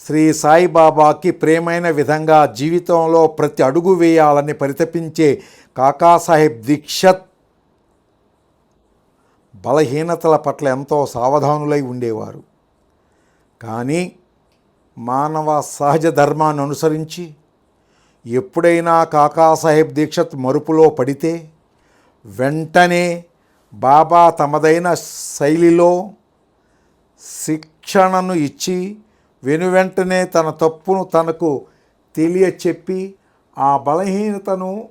శ్రీ సాయిబాబాకి ప్రేమైన విధంగా జీవితంలో ప్రతి అడుగు వేయాలని పరితపించే కాకాసాహెబ్ దీక్షత్ బలహీనతల పట్ల ఎంతో సావధానులై ఉండేవారు. కానీ మానవ సహజ ధర్మాన్ని అనుసరించి ఎప్పుడైనా కాకాసాహెబ్ దీక్షత్ మరుపులో పడితే వెంటనే బాబా తమదైన శైలిలో శిక్షణను ఇచ్చి వెనువెంటనే తన తప్పును తనకు తెలియచెప్పి ఆ బలహీనతను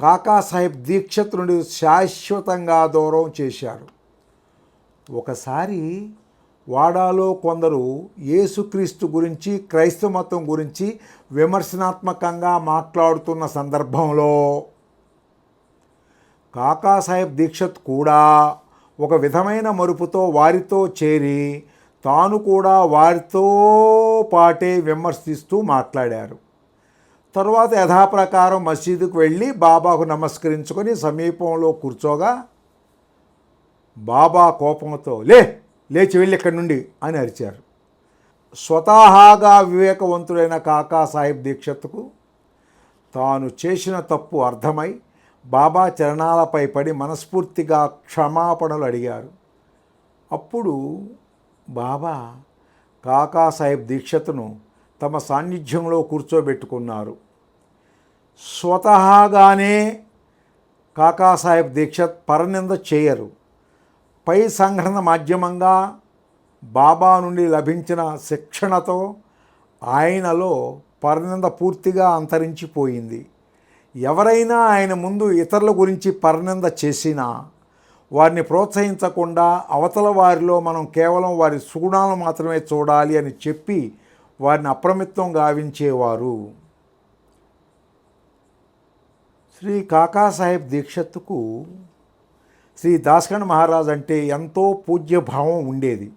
కాకాసాహెబ్ దీక్షత్ నుండి శాశ్వతంగా దూరం చేశారు. ఒకసారి వాడాలో కొందరు యేసుక్రీస్తు గురించి క్రైస్తవ మతం గురించి విమర్శనాత్మకంగా మాట్లాడుతున్న సందర్భంలో కాకాసాహెబ్ దీక్షత్ కూడా ఒక విధమైన మరుపుతో వారితో చేరి తాను కూడా వారితో పాటే విమర్శిస్తూ మాట్లాడారు. తరువాత యథాప్రకారం మసీదుకు వెళ్ళి బాబాకు నమస్కరించుకొని సమీపంలో కూర్చోగా బాబా కోపంతో లే లేచి వెళ్ళి ఇక్కడి నుండి అని అరిచారు. స్వతహాగా వివేకవంతుడైన కాకాసాహెబ్ దీక్షత్కు తాను చేసిన తప్పు అర్థమై బాబా చరణాలపై పడి మనస్ఫూర్తిగా క్షమాపణలు అడిగారు. అప్పుడు బాబా కాకాసాహెబ్ దీక్షత్ను తమ సాన్నిధ్యంలో కూర్చోబెట్టుకున్నారు. స్వతహాగానే కాకాసాహెబ్ దీక్షత్ పరనింద చేయరు. పై సంఘటన మాధ్యమంగా బాబా నుండి లభించిన శిక్షణతో ఆయనలో పరనింద పూర్తిగా అంతరించిపోయింది. ఎవరైనా ఆయన ముందు ఇతరుల గురించి పరనింద చేసినా వారిని ప్రోత్సహించకుండా అవతల వారిలో మనం కేవలం వారి సుగుణాలను మాత్రమే చూడాలి అని చెప్పి వారిని అప్రమిత్తం గావించేవారు. శ్రీ కాకాసాహెబ్ దీక్షత్తుకు శ్రీ దాస్కణ్ మహారాజ్ అంటే ఎంతో పూజ్యభావం ఉండేది.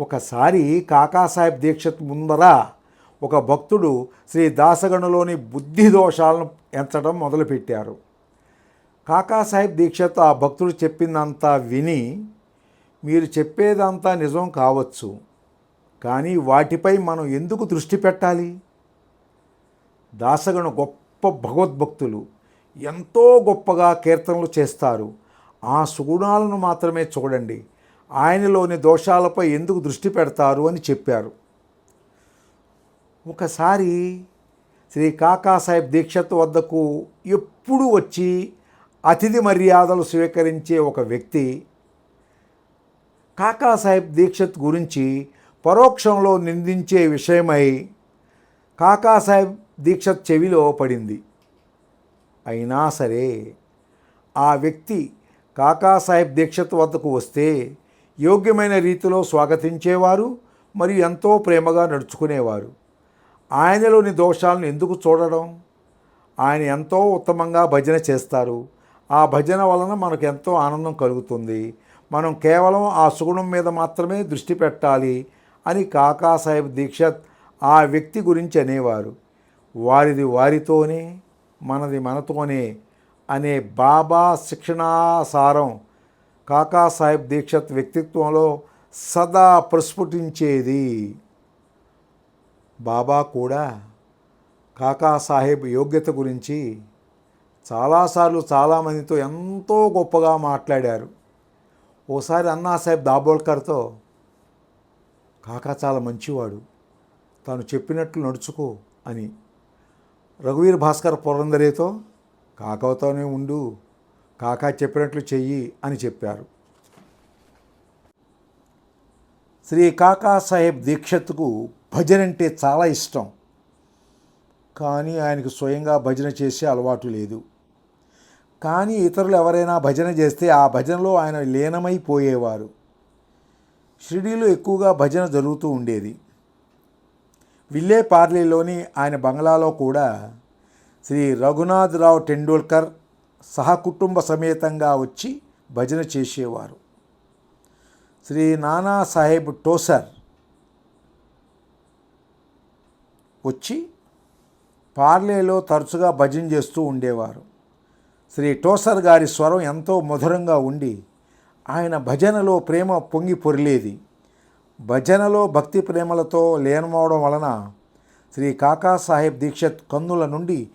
ఒకసారి కాకాసాహెబ్ దీక్షత్ ముందర ఒక భక్తుడు శ్రీ దాసగణులోని బుద్ధి దోషాలను ఎంచడం మొదలుపెట్టారు. కాకాసాహెబ్ దీక్షతో ఆ భక్తుడు చెప్పిందంతా విని మీరు చెప్పేదంతా నిజం కావచ్చు కానీ వాటిపై మనం ఎందుకు దృష్టి పెట్టాలి? దాసగణ గొప్ప భగవద్భక్తులు ఎంతో గొప్పగా కీర్తనలు చేస్తారు. ఆ సుగుణాలను మాత్రమే చూడండి. ఆయనలోని దోషాలపై ఎందుకు దృష్టి పెడతారు అని చెప్పారు. ఒకసారి శ్రీ కాకాసాహెబ్ దీక్షత్ వద్దకు ఎప్పుడు వచ్చి అతిథి మర్యాదలు స్వీకరించే ఒక వ్యక్తి కాకాసాహెబ్ దీక్షత్ గురించి పరోక్షంలో నిందించే విషయమై కాకాసాహెబ్ దీక్షత్ చెవిలో పడింది. అయినా సరే ఆ వ్యక్తి కాకాసాహెబ్ దీక్షత్ వద్దకు వస్తే యోగ్యమైన రీతిలో స్వాగతించేవారు మరియు ఎంతో ప్రేమగా నడుచుకునేవారు. ఆయనలోని దోషాలను ఎందుకు చూడడం? ఆయన ఎంతో ఉత్తమంగా భజన చేస్తారు. ఆ భజన వలన మనకు ఎంతో ఆనందం కలుగుతుంది. మనం కేవలం ఆ సుగుణం మీద మాత్రమే దృష్టి పెట్టాలి అని కాకాసాహెబ్ దీక్షత్ ఆ వ్యక్తి గురించి అనేవారు. వారిది వారితోనే మనది మనతోనే అనే బాబా శిక్షణాసారం కాకాసాహెబ్ దీక్షత్ వ్యక్తిత్వంలో సదా ప్రస్ఫుటించేది. బాబా కూడా కాకాసాహెబ్ యోగ్యత గురించి చాలాసార్లు చాలామందితో ఎంతో గొప్పగా మాట్లాడారు. ఓసారి అన్నాసాహెబ్ దాబోల్కర్తో కాకా చాలా మంచివాడు. తాను చెప్పినట్లు నడుచుకో అని. రఘువీర్ భాస్కర్ పురందరేతో కాకాతోనే ఉండు. కాకా చెప్పినట్లు చెయ్యి అని చెప్పారు. శ్రీ కాకాసాహెబ్ దీక్షత్కు భజన అంటే చాలా ఇష్టం. కానీ ఆయనకు స్వయంగా భజన చేసే అలవాటు లేదు. కానీ ఇతరులు ఎవరైనా భజన చేస్తే ఆ భజనలో ఆయన లీనమైపోయేవారు. షిరిడీలో ఎక్కువగా భజన జరుగుతూ ఉండేది. విల్లే పార్లీలోని ఆయన బంగ్లాలో కూడా శ్రీ రఘునాథరావు టెండూల్కర్ సహకుటుంబ సమేతంగా వచ్చి భజన చేసేవారు. శ్రీ నానా సాహెబ్ టోసర్ వచ్చి పార్లేలో తరచుగా భజన చేస్తూ ఉండేవారు. శ్రీ టోసర్ గారి స్వరం ఎంతో మధురంగా ఉండి ఆయన భజనలో ప్రేమ పొంగి పొరిలేది. భజనలో భక్తి ప్రేమలతో లీనమవడం వలన శ్రీ కాకాసాహెబ్ దీక్షిత్ కన్నుల నుండి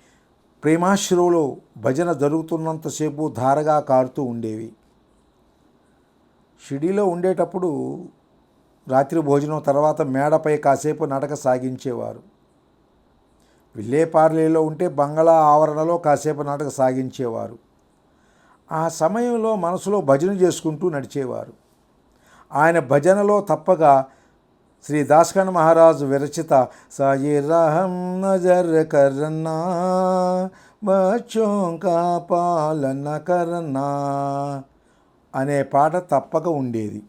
ప్రేమాశ్రువులో భజన జరుగుతున్నంతసేపు ధారగా కారుతూ ఉండేవి. షిడిలో ఉండేటప్పుడు రాత్రి భోజనం తర్వాత మేడపై కాసేపు నడక సాగించేవారు. విల్లేపార్లేలో ఉంటే బంగళా ఆవరణలో కాసేపు నాటక సాగించేవారు. ఆ సమయంలో మనసులో భజన చేసుకుంటూ నడిచేవారు. ఆయన భజనలో తప్పగా శ్రీ దాస్కన్ మహారాజు విరచిత సాయి రహం నజర్ కరన్నా బచ్చోం కా పాలన కరన్నా అనే పాట తప్పక ఉండేది.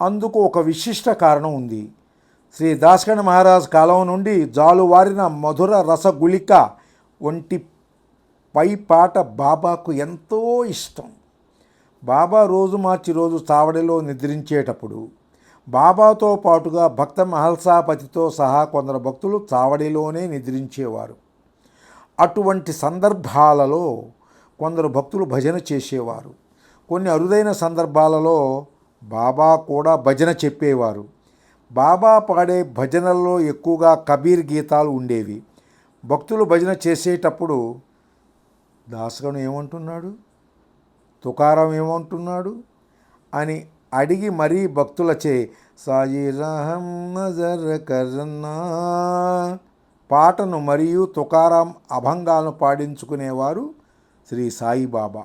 అందుకు ఒక విశిష్ట కారణం ఉంది. శ్రీ దాస్కన్ మహారాజ్ కాలం నుండి జాలువారిన మధుర రసగుళిక వంటి పై పాట బాబాకు ఎంతో ఇష్టం. బాబా రోజు మార్చి రోజు చావడిలో నిద్రించేటప్పుడు బాబాతో పాటుగా భక్త మహల్సాపతితో సహా కొందరు భక్తులు చావడిలోనే నిద్రించేవారు. అటువంటి సందర్భాలలో కొందరు భక్తులు భజన చేసేవారు. కొన్ని అరుదైన సందర్భాలలో బాబా కూడా భజన చెప్పేవారు. బాబా పాడే భజనల్లో ఎక్కువగా కబీర్ గీతాలు ఉండేవి. భక్తులు భజన చేసేటప్పుడు దాసగను ఏమంటున్నాడు? తుకారం ఏమంటున్నాడు? అని అడిగి మరీ భక్తులచే సాయి రహం నజర్ కరన్నా పాటను మరియు తుకారాం అభంగాలను పాడించుకునేవారు శ్రీ సాయిబాబా.